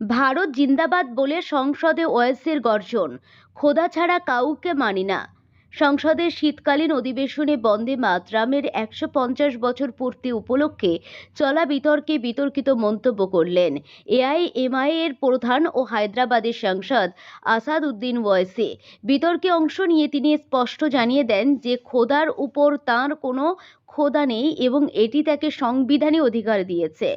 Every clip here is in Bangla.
ভারত জিন্দাবাদ বলে সংসদে ওয়েসির গর্জন। খোদা ছাড়া কাউকে মানি না। সংসদের শীতকালীন অধিবেশনে বন্দে মাতরামের একশো পঞ্চাশ বছর পূর্তি উপলক্ষে চলা বিতর্কে বিতর্কিত মন্তব্য করলেন এআইএমআই এর প্রধান ও হায়দ্রাবাদের সাংসদ আসাদ উদ্দিন ওয়েসি বিতর্কে অংশ নিয়ে তিনি স্পষ্ট জানিয়ে দেন যে খোদার উপর তাঁর কোনো খোদা নেই এবং এটি তাকে সংবিধানী অধিকার দিয়েছে।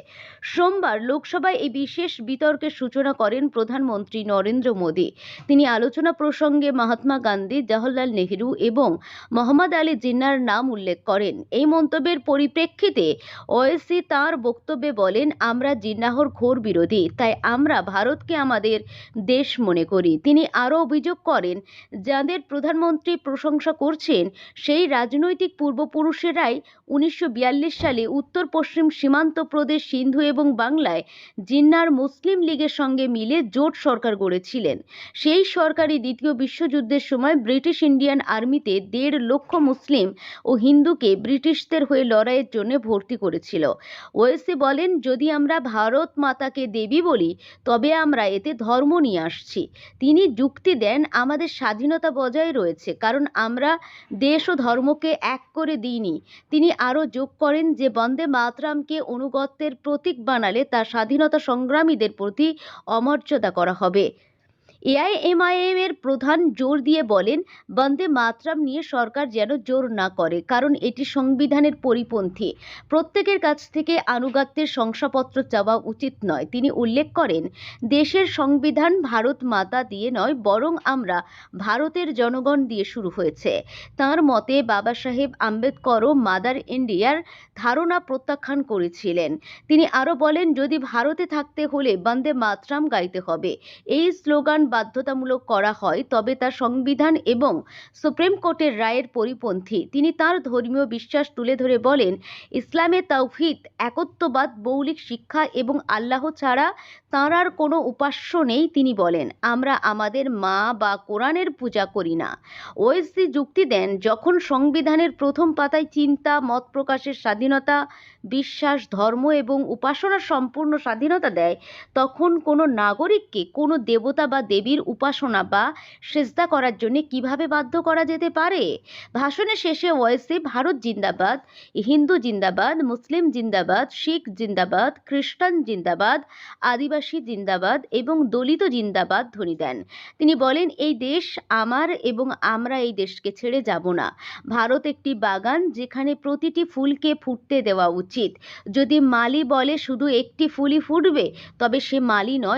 সোমবার লোকসভায় এই বিশেষ বিতর্কের সূচনা করেন প্রধানমন্ত্রী নরেন্দ্র মোদী। তিনি আলোচনা প্রসঙ্গে মহাত্মা গান্ধী, জওহরলাল নেহেরু এবং মোহাম্মদ আলী জিন্নার নাম উল্লেখ করেন। এই মন্তব্যের পরিপ্রেক্ষিতে ওয়েসি তাঁর বক্তব্যে বলেন, আমরা জিন্নাহর ঘোর বিরোধী, তাই আমরা ভারতকে আমাদের দেশ মনে করি। তিনি আরও অভিযোগ করেন, যাদের প্রধানমন্ত্রী প্রশংসা করছেন, সেই রাজনৈতিক পূর্বপুরুষেরাই উনিশশো বিয়াল্লিশ সালে উত্তর পশ্চিম সীমান্ত প্রদেশ সিন্ধু এবং বাংলায় জিন্নার মুসলিম লীগের সঙ্গে মিলে জোট সরকার গড়েছিলেন। সেই সরকারই দ্বিতীয় বিশ্বযুদ্ধের সময় ব্রিটিশ ইন্ডিয়ান আর্মিতে দেড় লক্ষ মুসলিম ও হিন্দুকে ব্রিটিশদের হয়ে লড়াইয়ের জন্য ভর্তি করেছিল। ওয়েসি বলেন, যদি আমরা ভারত মাতাকে দেবী বলি, তবে আমরা এতে ধর্ম নিয়ে আসছি। তিনি যুক্তি দেন, আমাদের স্বাধীনতা বজায় রয়েছে, কারণ আমরা দেশ ও ধর্মকে এক করে দিইনি। তিনি আরও যোগ করেন যে বন্দে মাতরামকে অনুগত্যের প্রতীক বানালে তা স্বাধীনতা সংগ্রামীদের প্রতি অমর্যাদা করা হবে। এআইএমআইএম এর প্রধান জোর দিয়ে বলেন, বন্দে মাতরাম নিয়ে সরকার যেন জোর না করে, কারণ এটি সংবিধানের পরিপন্থী। প্রত্যেকের কাছ থেকে আনুগাত্যের শংসাপত্র চাওয়া উচিত নয়। তিনি উল্লেখ করেন, দেশের সংবিধান ভারত মাতা দিয়ে নয়, বরং আমরা ভারতের জনগণ দিয়ে শুরু হয়েছে। তার মতে, বাবা সাহেব আম্বেদকরও মাদার ইন্ডিয়ার ধারণা প্রত্যাখ্যান করেছিলেন। তিনি আরও বলেন, যদি ভারতে থাকতে হলে বন্দে মাতরাম গাইতে হবে। এই স্লোগান বাধ্যতামূলক করা হয়, তবে তা সংবিধান এবং সুপ্রিম কোর্টের রায়ের পরিপন্থী। তিনি তার ধর্মীয় বিশ্বাস তুলে ধরে বলেন, ইসলামে তাওহিদ, একত্ববাদ, মৌলিক শিক্ষা এবং আল্লাহ ছাড়া তাঁর আর কোনো উপাস্য নেই তিনি বলেন। আমরা আমাদের মা বা কোরআনের পূজা করি না। ওয়েসি যুক্তি দেন, যখন সংবিধানের প্রথম পাতায় চিন্তা, মত প্রকাশের স্বাধীনতা, বিশ্বাস, ধর্ম এবং উপাসনার সম্পূর্ণ স্বাধীনতা দেয়, তখন কোনো নাগরিককে কোনো দেবতা বা দেবীর উপাসনা বা সেজদা করার জন্য কীভাবে বাধ্য করা যেতে পারে? ভাষণের শেষে ওয়েসি ভারত জিন্দাবাদ, হিন্দু জিন্দাবাদ, মুসলিম জিন্দাবাদ, শিখ জিন্দাবাদ, খ্রিস্টান জিন্দাবাদ, আদিবাসী জিন্দাবাদ এবং দলিত জিন্দাবাদ ধ্বনি দেন। তিনি বলেন, এই দেশ আমার এবং আমরা এই দেশকে ছেড়ে যাব না। ভারত একটি বাগান যেখানে প্রতিটি ফুলকে ফুটতে দেওয়া উচিত। যদি মালি বলে শুধু একটি ফুলই ফুটবে, তবে সে মালি নয়